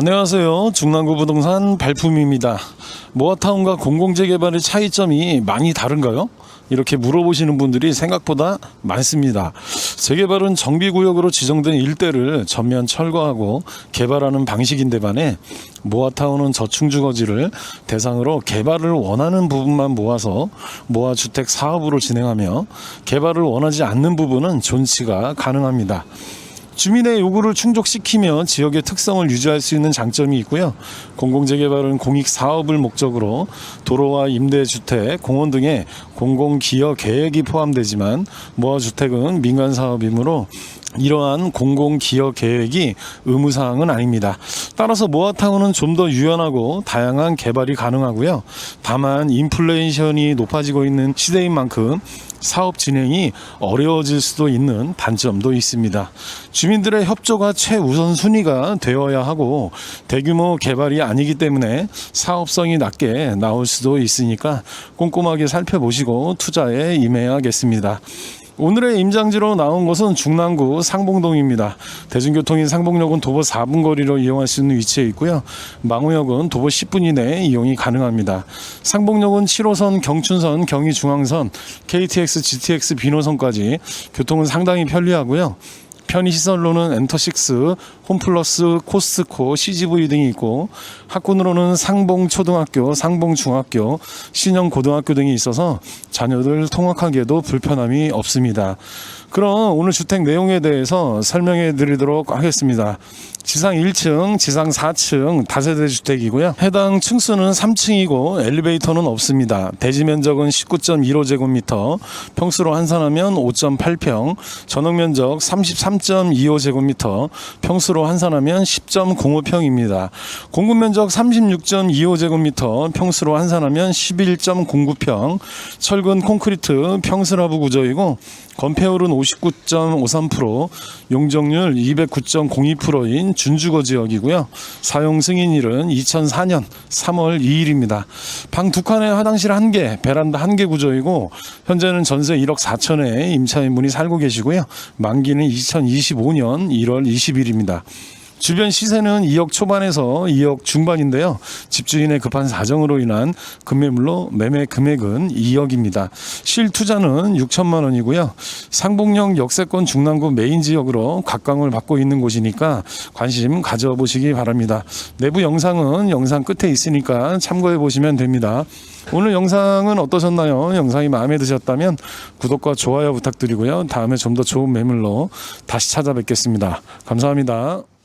안녕하세요. 중랑구 부동산 발품입니다. 모아타운과 공공재개발의 차이점이 많이 다른가요? 이렇게 물어보시는 분들이 생각보다 많습니다. 재개발은 정비구역으로 지정된 일대를 전면 철거하고 개발하는 방식인데 반해 모아타운은 저층주거지를 대상으로 개발을 원하는 부분만 모아서 모아주택 사업으로 진행하며 개발을 원하지 않는 부분은 존치가 가능합니다. 주민의 요구를 충족시키며 지역의 특성을 유지할 수 있는 장점이 있고요. 공공재개발은 공익 사업을 목적으로 도로와 임대주택, 공원 등의 공공기여 계획이 포함되지만 모아주택은 민간 사업이므로 이러한 공공기여 계획이 의무사항은 아닙니다. 따라서 모아타운은 좀 더 유연하고 다양한 개발이 가능하고요. 다만 인플레이션이 높아지고 있는 시대인 만큼 사업 진행이 어려워질 수도 있는 단점도 있습니다. 주민들의 협조가 최우선 순위가 되어야 하고 대규모 개발이 아니기 때문에 사업성이 낮게 나올 수도 있으니까 꼼꼼하게 살펴보시고 투자에 임해야겠습니다. 오늘의 임장지로 나온 곳은 중랑구 상봉동입니다. 대중교통인 상봉역은 도보 4분 거리로 이용할 수 있는 위치에 있고요. 망우역은 도보 10분 이내에 이용이 가능합니다. 상봉역은 7호선, 경춘선, 경의중앙선, KTX, GTX, 비노선까지 교통은 상당히 편리하고요. 편의 시설로는 엔터식스, 홈플러스, 코스트코, CGV 등이 있고 학군으로는 상봉초등학교, 상봉중학교, 신영고등학교 등이 있어서 자녀들 통학하기에도 불편함이 없습니다. 그럼 오늘 주택 내용에 대해서 설명해 드리도록 하겠습니다. 지상 1층, 지상 4층 다세대 주택이고요. 해당 층수는 3층이고 엘리베이터는 없습니다. 대지 면적은 19.15제곱미터, 평수로 환산하면 5.8평, 전용 면적 33.25제곱미터, 평수로 환산하면 10.05평입니다. 공급 면적 36.25제곱미터, 평수로 환산하면 11.09평, 철근 콘크리트 평스라브 구조이고 건폐율은 59.53%, 용적률 209.02%인 준주거 지역이고요. 사용 승인일은 2004년 3월 2일입니다. 방 두 칸에 화장실 한 개, 베란다 한 개 구조이고 현재는 전세 1억 4천에 임차인분이 살고 계시고요. 만기는 2025년 1월 20일입니다. 주변 시세는 2억 초반에서 2억 중반인데요. 집주인의 급한 사정으로 인한 급매물로 매매 금액은 2억입니다. 실 투자는 6천만 원이고요. 상봉역 역세권 중랑구 메인 지역으로 각광을 받고 있는 곳이니까 관심 가져보시기 바랍니다. 내부 영상은 영상 끝에 있으니까 참고해 보시면 됩니다. 오늘 영상은 어떠셨나요? 영상이 마음에 드셨다면 구독과 좋아요 부탁드리고요. 다음에 좀 더 좋은 매물로 다시 찾아뵙겠습니다. 감사합니다.